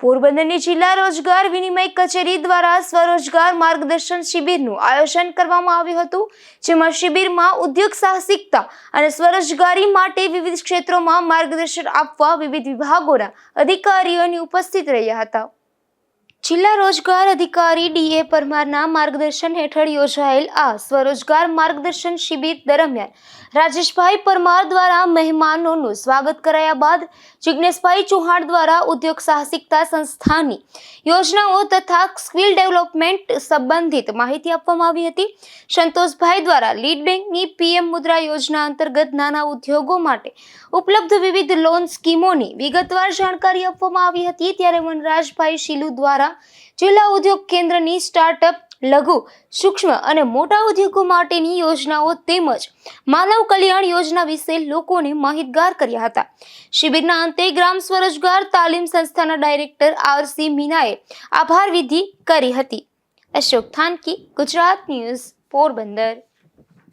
પોરબંદરની જિલ્લા રોજગાર વિનિમય કચેરી દ્વારા સ્વરોજગાર માર્ગદર્શન શિબિરનું આયોજન કરવામાં આવ્યું હતું, જેમાં શિબિરમાં ઉદ્યોગ સાહસિકતા અને સ્વરોજગારી માટે વિવિધ ક્ષેત્રોમાં માર્ગદર્શન આપવા વિવિધ વિભાગોના અધિકારીઓની ઉપસ્થિત રહ્યા હતા. જિલ્લા રોજગાર અધિકારી ડીએ પરમારના માર્ગદર્શન હેઠળ યોજાયેલ આ સ્વરોજગાર માર્ગદર્શન શિબિર દરમિયાન રાજેશભાઈ પરમાર દ્વારા મહેમાનોનું સ્વાગત કરાયા બાદ જિજ્ઞેશભાઈ ચૌહાણ દ્વારા ઉદ્યોગ સાહસિકતા સંસ્થાની યોજનાઓ તથા સ્કિલ ડેવલપમેન્ટ સંબંધિત માહિતી આપવામાં આવી હતી. સંતોષભાઈ દ્વારા લીડ બેંકની પીએમ મુદ્રા યોજના અંતર્ગત નાના ઉદ્યોગો માટે ઉપલબ્ધ વિવિધ લોન સ્કીમોની વિગતવાર જાણકારી આપવામાં આવી હતી. ત્યારે વનરાજભાઈ શીલુ દ્વારા જિલ્લા ઉદ્યોગ કેન્દ્રની સ્ટાર્ટઅપ લઘુ, સૂક્ષ્મ અને મોટા ઉદ્યોગો માટેની યોજનાઓ તેમજ માનવ કલ્યાણ યોજના વિશે લોકોને માહિતગાર કર્યા હતા. શિબિરના અંતે ગ્રામ સ્વરોજગાર તાલીમ સંસ્થાના ડાયરેક્ટર આરસી મીનાએ આભાર વિધિ કરી હતી. અશોક થાનકી, ગુજરાત ન્યૂઝ, પોરબંદર.